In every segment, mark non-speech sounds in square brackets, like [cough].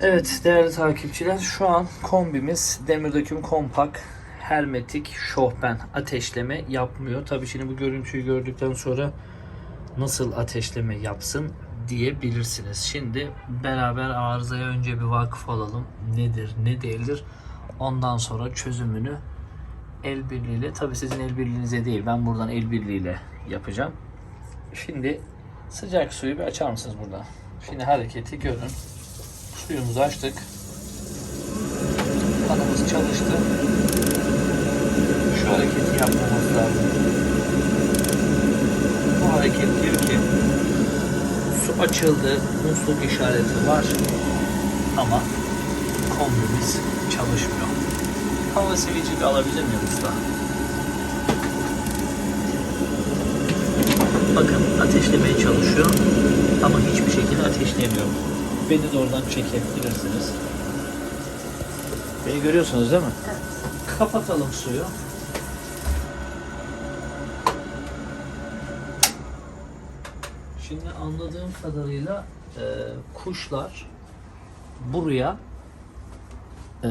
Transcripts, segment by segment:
Evet değerli takipçiler şu an kombimiz Demir Döküm Kompak Hermetik Şohben ateşleme yapmıyor. Tabii şimdi bu görüntüyü gördükten sonra nasıl ateşleme yapsın diyebilirsiniz. Şimdi beraber arızaya önce bir vakıf alalım. Nedir ne değildir. Ondan sonra çözümünü el birliğiyle tabii sizin el birliğinize değil ben buradan el birliğiyle yapacağım. Şimdi sıcak suyu bir açar mısınız buradan? Şimdi hareketi görün. Suyumuzu açtık. Kanımız çalıştı. Şu hareketi yapmamız lazım. Bu hareket diyor ki su açıldı, musluk işareti var ama kombimiz çalışmıyor. Hava sivici bir alabilir miyim usta? Bakın ateşlemeye çalışıyor ama hiçbir şekilde ateşleyemiyor. Beni de oradan çekebilirsiniz. Beni görüyorsunuz değil mi? Evet. Kapatalım suyu. Şimdi anladığım kadarıyla e, kuşlar buraya e,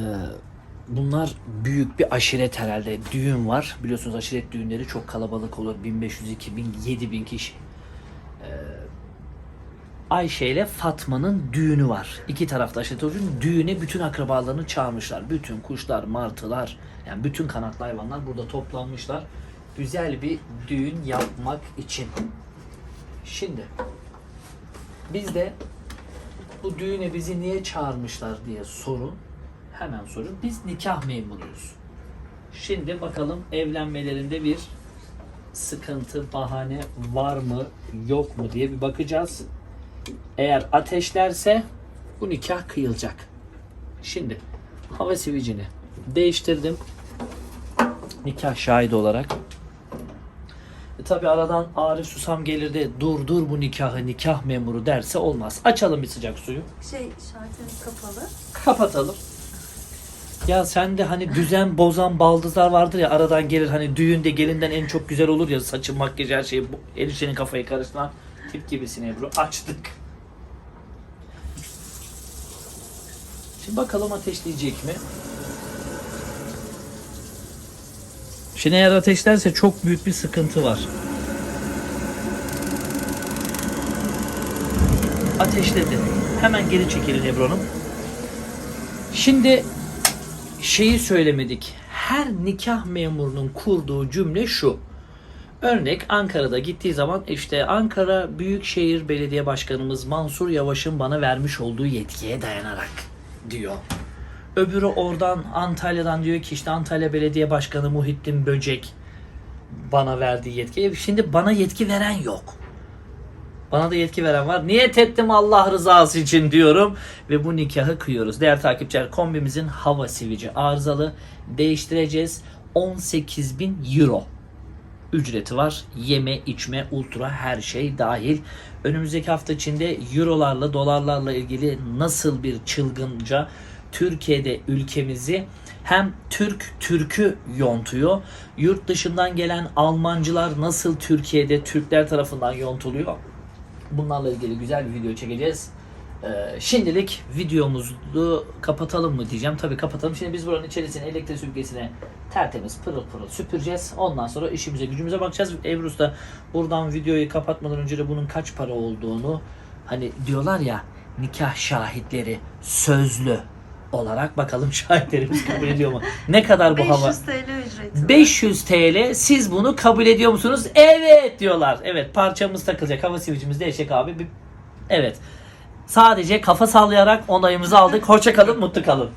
bunlar büyük bir aşiret herhalde. Düğün var. Biliyorsunuz aşiret düğünleri çok kalabalık olur. 1500, 2000, 7000 kişi. Ayşe ile Fatma'nın düğünü var. İki tarafta aşiret olduğu düğüne bütün akrabalarını çağırmışlar. Bütün kuşlar, martılar, yani bütün kanatlı hayvanlar burada toplanmışlar. Güzel bir düğün yapmak için. Şimdi biz de bu düğüne bizi niye çağırmışlar diye sorun. Hemen sorun. Biz nikah memuruyuz. Şimdi bakalım evlenmelerinde bir sıkıntı, bahane var mı, yok mu diye bir bakacağız. Eğer ateşlerse bu nikah kıyılacak. Şimdi hava sivicini değiştirdim. Nikah şahidi olarak. E tabi aradan Arif Susam gelir de dur dur bu nikahı nikah memuru derse olmaz. Açalım bir sıcak suyu. Şey şartemiz kapalı. Kapatalım. Ya sen de hani düzen bozan baldızlar vardır ya aradan gelir hani düğünde gelinden en çok güzel olur ya saçı makyaj her şey bu- erişenin kafayı karıştıran tip gibisin Ebru. Açtık. Şimdi bakalım ateşleyecek mi? Şimdi eğer ateşlerse çok büyük bir sıkıntı var. Ateşledi. Hemen geri çekilin Ebru Hanım. Şimdi şeyi söylemedik. Her nikah memurunun kurduğu cümle şu. Örnek Ankara'da gittiği zaman işte Ankara Büyükşehir Belediye Başkanımız Mansur Yavaş'ın bana vermiş olduğu yetkiye dayanarak diyor. Öbürü oradan Antalya'dan diyor ki işte Antalya Belediye Başkanı Muhittin Böcek bana verdiği yetki. Şimdi bana yetki veren yok. Bana da yetki veren var. Niyet ettim Allah rızası için diyorum. Ve bu nikahı kıyıyoruz. Değerli takipçiler kombimizin hava sivici arızalı. Değiştireceğiz. 18.000 euro ücreti var. Yeme, içme, ultra her şey dahil. Önümüzdeki hafta içinde eurolarla, dolarlarla ilgili nasıl bir çılgınca Türkiye'de ülkemizi hem Türk Türk'ü yontuyor. Yurt dışından gelen Almancılar nasıl Türkiye'de Türkler tarafından yontuluyor. Bunlarla ilgili güzel bir video çekeceğiz. Ee, şimdilik videomuzu kapatalım mı diyeceğim. Tabii kapatalım. Şimdi biz buranın içerisine elektrik süpürgesine tertemiz pırıl pırıl süpüreceğiz. Ondan sonra işimize gücümüze bakacağız. Evrus da buradan videoyu kapatmadan önce de bunun kaç para olduğunu hani diyorlar ya nikah şahitleri sözlü olarak bakalım [laughs] şahitlerimiz kabul ediyor mu? Ne kadar bu hava? 500 TL ücreti. 500 TL siz bunu kabul ediyor musunuz? Evet diyorlar. Evet parçamız takılacak. Hava sivicimiz değişecek abi. Evet. Sadece kafa sallayarak onayımızı aldık. Hoşça kalın, mutlu kalın.